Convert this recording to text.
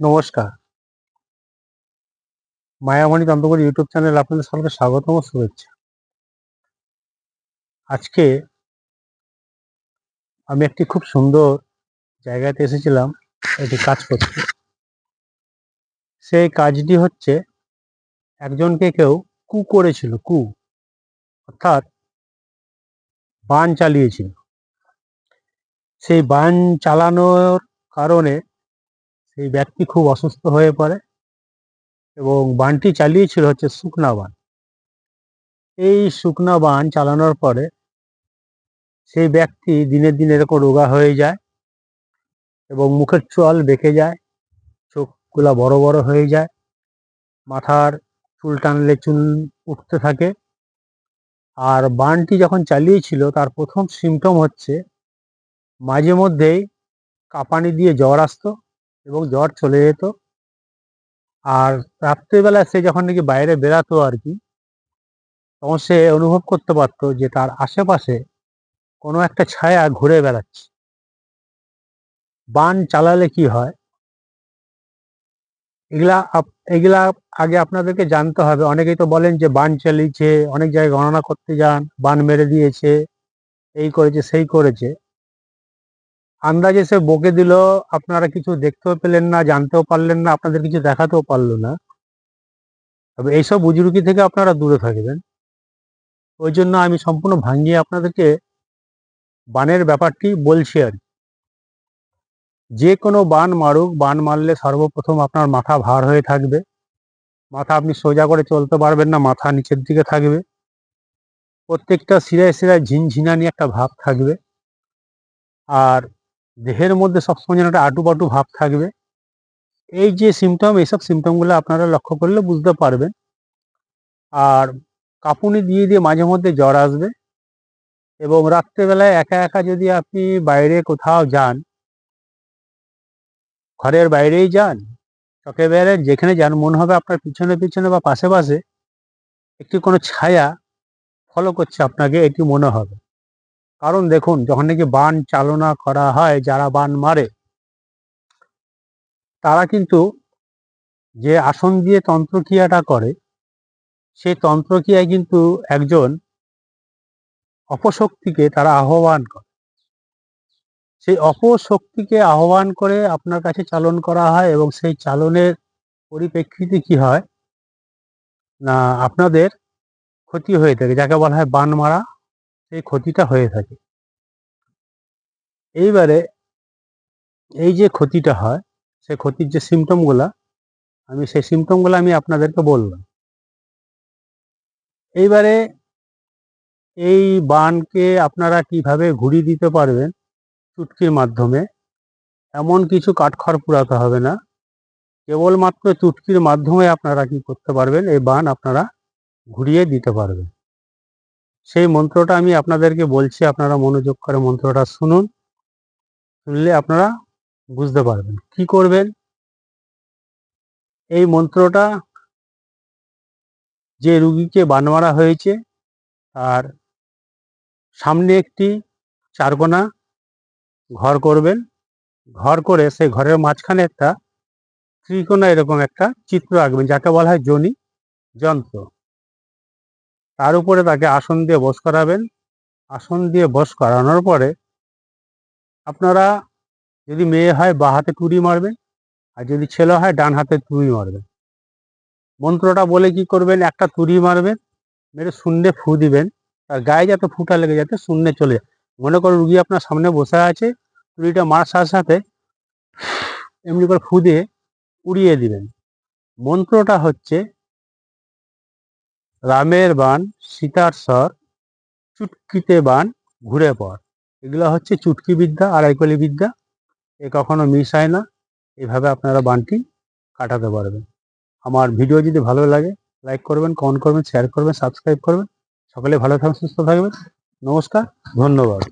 নমস্কার। Mayamoni তন্ত্রকর YouTube channel আপনাদের সকলকে স্বাগতম শুভেচ্ছা। আজকে আমি একটি খুব সুন্দর জায়গাতে এসেছিলাম, একটি কাজ করতে। সেই কাজটি হচ্ছে একজনকে কেউ কু করেছিল, কু। অর্থাৎ বান চালিয়েছিল। সেই বান চালানোর কারণে সেই ব্যক্তি খুব অসুস্থ হয়ে পড়ে এবং বানটি চালিয়েছিল হচ্ছে শুকনা বান। এই শুকনা বান চালানোর পরে সেই ব্যক্তি দিনের দিন এরকম রোগা হয়ে যায় এবং মুখের চল বেঁকে যায়, চোখগুলা বড় বড় হয়ে যায়, মাথার চুল টানলে চুল উঠতে থাকে। আর বানটি যখন চালিয়েছিল তার প্রথম সিমটম হচ্ছে মাঝে মধ্যেই কাঁপানি দিয়ে জ্বর আসতো। এবং জ্বর চলে যেত। আর রাত্রিবেলা সে যখন নাকি বাইরে বেরাতো আর কি, তখন সে অনুভব করতে পারতো যে তার আশেপাশে কোনো একটা ছায়া ঘুরে বেড়াচ্ছে। বান চালালে কি হয়? এগুলা এগুলা আগে আপনাদেরকে জানতে হবে। অনেকেই তো বলেন যে বান চালিয়েছে, অনেক জায়গায় গণনা করতে যান, বান মেরে দিয়েছে, এই করেছে, সেই করেছে। আন্দাজে সে বকে দিল, আপনারা কিছু দেখতেও পেলেন না, জানতেও পারলেন না, আপনাদের কিছু দেখাতেও পারল না। তবে এইসব বুজুর্গি থেকে আপনারা দূরে থাকবেন। ওই জন্য আমি সম্পূর্ণ ভাঙিয়ে আপনাদেরকে বানের ব্যাপারটি বলছি আর। যে কোনো বান মারুক, বান মারলে সর্বপ্রথম আপনার মাথা ভার হয়ে থাকবে। মাথা আপনি সোজা করে চলতে পারবেন না, মাথা নিচের দিকে থাকবে। প্রত্যেকটা শিরায় শিরায় ঝিনঝিনানি একটা ভাব থাকবে। আর দেহের মধ্যে সবসময় যেন একটা আটু পাটু ভাব থাকবে। এই যে সিমটম এইসব সিমটমগুলো আপনারা লক্ষ্য করলে বুঝতে পারবেন। আর কাঁপুনি দিয়ে দিয়ে মাঝে মধ্যে জ্বর আসবে এবং রাত্রেবেলায় একা একা যদি আপনি বাইরে কোথাও যান, ঘরের বাইরেই যান চকে বেড়ে যেখানে যান, মনে হবে আপনার পিছনে পিছনে বা পাশে পাশে একটি কোনো ছায়া ফলো করছে আপনাকে, এটি মনে হবে। কারণ দেখুন, যখন নাকি বান চালনা করা হয়, যারা বান মারে, তারা কিন্তু যে আসন দিয়ে তন্ত্রক্রিয়াটা করে, সেই তন্ত্রক্রিয়ায় কিন্তু একজন অপশক্তিকে তারা আহ্বান করে। সেই অপশক্তিকে আহ্বান করে আপনার কাছে চালন করা হয় এবং সেই চালনের পরিপ্রেক্ষিতে কি হয়? না, আপনাদের ক্ষতি হয়ে থাকে, যাকে বলা হয় বান মারা। সেই ক্ষতিটা হয়ে থাকে। এইবারে এই যে ক্ষতিটা হয় সেই ক্ষতির যে সিমটমগুলা আমি সেই সিমটমগুলো আমি আপনাদেরকে বললাম। এইবারে এই বানকে আপনারা কীভাবে ঘুরিয়ে দিতে পারবেন চুটকির মাধ্যমে, এমন কিছু কাঠখড় পুরাতে হবে না। কেবলমাত্র চুটকির মাধ্যমে আপনারা কি করতে পারবেন, এই বান আপনারা ঘুরিয়ে দিতে পারবেন। সেই মন্ত্রটা আমি আপনাদেরকে বলছি, আপনারা মনোযোগ করে মন্ত্রটা শুনুন, শুনলে আপনারা বুঝতে পারবেন। কি করবেন? এই মন্ত্রটা যে রুগীকে বান মারা হয়েছে আর সামনে একটি চারকোনা ঘর করবেন। ঘর করে সেই ঘরের মাঝখানে একটা ত্রিকোণা এরকম একটা চিত্র আঁকবেন, যাকে বলা হয় জনি যন্ত্র। তার উপরে তাকে আসন দিয়ে বস করাবেন। আসন দিয়ে বস করানোর পরে আপনারা যদি মেয়ে হয় বা হাতে টুরি মারবেন, আর যদি ছেলে হয় ডান হাতে তুড়ি মারবেন। মন্ত্রটা বলে কি করবেন? একটা তুড়ি মারবেন, মেরে শূন্যে ফু দিবেন। তার গায়ে যাতে ফুটা লেগে যাতে শূন্যে চলে যায়। মনে করো রুগী আপনার সামনে বসে আছে, তুড়িটা মারার সাথে সাথে এমনি করে ফু দিয়ে উড়িয়ে দিবেন। মন্ত্রটা হচ্ছে রামের বান, সীতার স্বর, চুটকিতে বান, ঘুরে পড় এগুলো হচ্ছে চুটকি বিদ্যা আর আইকলি বিদ্যা। এ কখনো মিস হয় না। এভাবে আপনারা বানটি কাটাতে পারবেন। আমার ভিডিও যদি ভালো লাগে লাইক করবেন কমেন্ট করবেন শেয়ার করবেন সাবস্ক্রাইব করবেন। সকলে ভালো থাকবেন, সুস্থ থাকবেন। নমস্কার, ধন্যবাদ।